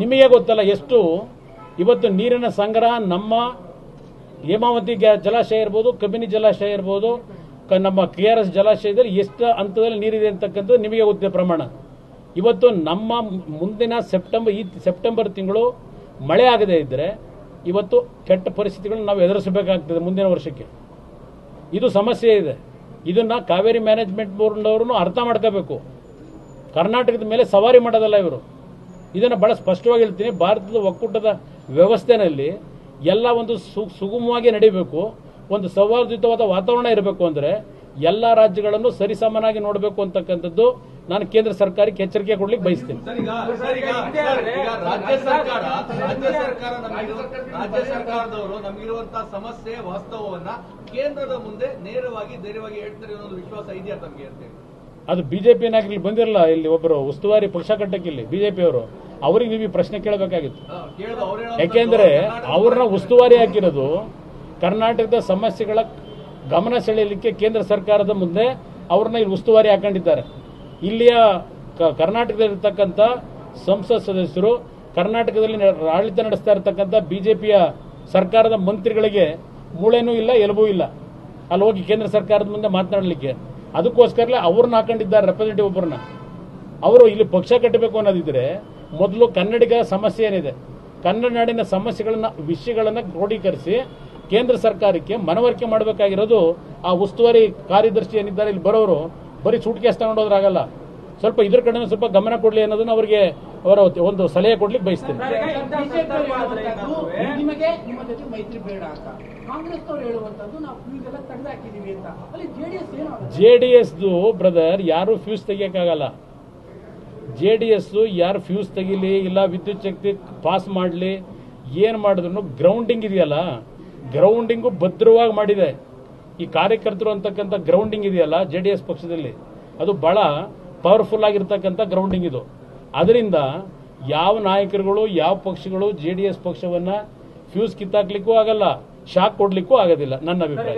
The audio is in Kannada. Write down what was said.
ನಿಮಗೆ ಗೊತ್ತಲ್ಲ ಎಷ್ಟು? ಇವತ್ತು ನೀರಿನ ಸಂಗ್ರಹ ನಮ್ಮ ಹೇಮಾವತಿ ಜಲಾಶಯ ಇರ್ಬೋದು, ಕಬಿನಿ ಜಲಾಶಯ ಇರ್ಬೋದು ನಮ್ಮ ಕೆ ಆರ್ ಎಸ್ ಜಲಾಶಯದಲ್ಲಿ ಎಷ್ಟು ಹಂತದಲ್ಲಿ ನೀರಿದೆ ಅಂತಕ್ಕಂಥದ್ದು ನಿಮಗೆ ಗೊತ್ತಿದೆ ಪ್ರಮಾಣ. ಇವತ್ತು ನಮ್ಮ ಮುಂದಿನ ಸೆಪ್ಟೆಂಬರ್ ಈ ಸೆಪ್ಟೆಂಬರ್ ತಿಂಗಳು ಮಳೆ ಆಗದೇ ಇದ್ದರೆ ಇವತ್ತು ಕೆಟ್ಟ ಪರಿಸ್ಥಿತಿಗಳನ್ನು ನಾವು ಎದುರಿಸಬೇಕಾಗ್ತದೆ ಮುಂದಿನ ವರ್ಷಕ್ಕೆ. ಇದು ಸಮಸ್ಯೆ ಇದೆ. ಇದನ್ನು ಕಾವೇರಿ ಮ್ಯಾನೇಜ್ಮೆಂಟ್ ಬೋರ್ಡ್ನವರು ಅರ್ಥ ಮಾಡ್ಕೋಬೇಕು. ಕರ್ನಾಟಕದ ಮೇಲೆ ಸವಾರಿ ಮಾಡೋದಲ್ಲ ಇವರು. ಇದನ್ನು ಬಹಳ ಸ್ಪಷ್ಟವಾಗಿ ಹೇಳ್ತೀನಿ. ಭಾರತದ ಒಕ್ಕೂಟದ ವ್ಯವಸ್ಥೆನಲ್ಲಿ ಎಲ್ಲ ಒಂದು ಸು- ಸುಗಮವಾಗಿ ನಡೀಬೇಕು. ಒಂದು ಸೌಹಾರ್ದಯುತವಾದ ವಾತಾವರಣ ಇರಬೇಕು ಅಂದರೆ ಎಲ್ಲ ರಾಜ್ಯಗಳನ್ನು ಸರಿಸಮನಾಗಿ ನೋಡಬೇಕು ಅಂತಕ್ಕಂಥದ್ದು ನಾನು ಕೇಂದ್ರ ಸರ್ಕಾರಕ್ಕೆ ಎಚ್ಚರಿಕೆ ಕೊಡ್ಲಿಕ್ಕೆ ಬಯಸ್ತೀನಿ. ಸರ್ ಈಗ ಸರ್ ಈಗ ರಾಜ್ಯ ಸರ್ಕಾರ ರಾಜ್ಯ ಸರ್ಕಾರ ನಮಗಿರುವ ರಾಜ್ಯ ಸರ್ಕಾರದವರು ನಮಗಿರುವಂತಹ ಸಮಸ್ಯೆ ವಾಸ್ತವವನ್ನ ಕೇಂದ್ರದ ಮುಂದೆ ನೇರವಾಗಿ ಧೈರ್ಯವಾಗಿ ಹೇಳ್ತಾರೆ ಅನ್ನೋ ಒಂದು ವಿಶ್ವಾಸ ಇದೆಯಾ ತಮಗೆ ಅಂತ ಬಿ ಅದು ಬಿಜೆಪಿ ನಾಯಕರಲ್ಲಿ ಬಂದಿರಲ್ಲ ಇಲ್ಲಿ ಒಬ್ಬರು ಉಸ್ತುವಾರಿ ಪಕ್ಷ ಕಟ್ಟಕ್ಕೆ ಇಲ್ಲಿ ಬಿಜೆಪಿಯವರು ಅವ್ರಿಗೆ ನೀವು ಈ ಪ್ರಶ್ನೆ ಕೇಳಬೇಕಾಗಿತ್ತು. ಯಾಕೆಂದ್ರೆ ಅವ್ರನ್ನ ಉಸ್ತುವಾರಿ ಹಾಕಿರೋದು ಕರ್ನಾಟಕದ ಸಮಸ್ಯೆಗಳ ಗಮನ ಸೆಳೆಯಲಿಕ್ಕೆ ಕೇಂದ್ರ ಸರ್ಕಾರದ ಮುಂದೆ ಅವ್ರನ್ನ ಇಲ್ಲಿ ಉಸ್ತುವಾರಿ ಹಾಕೊಂಡಿದ್ದಾರೆ. ಇಲ್ಲಿಯ ಕರ್ನಾಟಕದಲ್ಲಿರ್ತಕ್ಕಂಥ ಸಂಸತ್ ಸದಸ್ಯರು ಕರ್ನಾಟಕದಲ್ಲಿ ಆಡಳಿತ ನಡೆಸ್ತಾ ಇರತಕ್ಕಂಥ ಬಿಜೆಪಿಯ ಸರ್ಕಾರದ ಮಂತ್ರಿಗಳಿಗೆ ಮೂಳೆನೂ ಇಲ್ಲ ಎಲುಬೂ ಇಲ್ಲ. ಅಲ್ಲಿ ಹೋಗಿ ಕೇಂದ್ರ ಸರ್ಕಾರದ ಮುಂದೆ ಮಾತನಾಡಲಿಕ್ಕೆ. ಅದಕ್ಕೋಸ್ಕರಲೇ ಅವ್ರನ್ನ ಹಾಕೊಂಡಿದ್ದಾರೆ ರೆಪ್ರೆಸೆಂಟೇಟಿವ್ ಒಬ್ಬರನ್ನ. ಅವರು ಇಲ್ಲಿ ಪಕ್ಷ ಕಟ್ಟಬೇಕು ಅನ್ನೋದಿದ್ರೆ ಮೊದಲು ಕನ್ನಡಿಗರ ಸಮಸ್ಯೆ ಏನಿದೆ? ಕನ್ನಡ ನಾಡಿನ ಸಮಸ್ಯೆಗಳನ್ನ, ವಿಷಯಗಳನ್ನ ಕ್ರೋಢೀಕರಿಸಿ ಕೇಂದ್ರ ಸರ್ಕಾರಕ್ಕೆ ಮನವರಿಕೆ ಮಾಡಬೇಕಾಗಿರೋದು ಆ ಉಸ್ತುವಾರಿ ಕಾರ್ಯದರ್ಶಿ ಏನಿದ್ದಾರೆ, ಇಲ್ಲಿ ಬರೋರು, ಬರೀ ಸೂಟ್ಕೇಸ್ ತಗೊಂಡೋದ್ರಾಗಲ್ಲ. ಸ್ವಲ್ಪ ಇದ್ರ ಕಡೆ ಸ್ವಲ್ಪ ಗಮನ ಕೊಡ್ಲಿ ಅನ್ನೋದನ್ನ ಅವರಿಗೆ ಅವರ ಒಂದು ಸಲಹೆ ಕೊಡ್ಲಿಕ್ಕೆ ಬಯಸ್ತೇನೆ. ನಿಮಗೆ ನಿಮ್ಮ ಜೊತೆ ಮೈತ್ರಿ ಬೇಡ ಅಂತ. ಕಾಂಗ್ರೆಸ್ ಅವರು ಹೇಳುವಂತದ್ದು ನಾವು ಫ್ಯೂಸ್ ಎಲ್ಲ ಅಂತ. ಅಲ್ಲಿ ಜೆಡಿಎಸ್ ಏನು ಆಗುತ್ತೆ? ಜೆ ಡಿ ಎಸ್ದು ಬ್ರದರ್ ಯಾರು ಫ್ಯೂಸ್ ತೆಗಿಯಕ್ಕಾಗಲ್ಲ. ಜೆ ಡಿ ಎಸ್ ಯಾರು ಫ್ಯೂಸ್ ತೆಗಿಲಿ ಇಲ್ಲ ವಿದ್ಯುತ್ ಶಕ್ತಿ ಪಾಸ್ ಮಾಡಲಿ ಏನು ಮಾಡಿದ್ರು ಗ್ರೌಂಡಿಂಗ್ ಇದೆಯಲ್ಲ ಗ್ರೌಂಡಿಂಗು ಭದ್ರವಾಗಿ ಮಾಡಿದೆ. ಈ ಕಾರ್ಯಕರ್ತರು ಅಂತಕ್ಕಂಥ ಗ್ರೌಂಡಿಂಗ್ ಇದೆಯಲ್ಲ ಜೆ ಡಿ ಎಸ್ ಪಕ್ಷದಲ್ಲಿ. ಅದು ಬಹಳ ಪವರ್ಫುಲ್ ಆಗಿರ್ತಕ್ಕಂಥ ಗ್ರೌಂಡಿಂಗ್ ಇದು. ಅದರಿಂದ ಯಾವ ನಾಯಕರುಗಳು ಯಾವ ಪಕ್ಷಗಳು ಜೆ ಡಿ ಎಸ್ ಪಕ್ಷವನ್ನು ಫ್ಯೂಸ್ ಕಿತ್ತಾಕ್ಲಿಕ್ಕೂ ಆಗಲ್ಲ ಶಾಕ್ ಕೊಡ್ಲಿಕ್ಕೂ ಆಗೋದಿಲ್ಲ ನನ್ನ ಅಭಿಪ್ರಾಯ.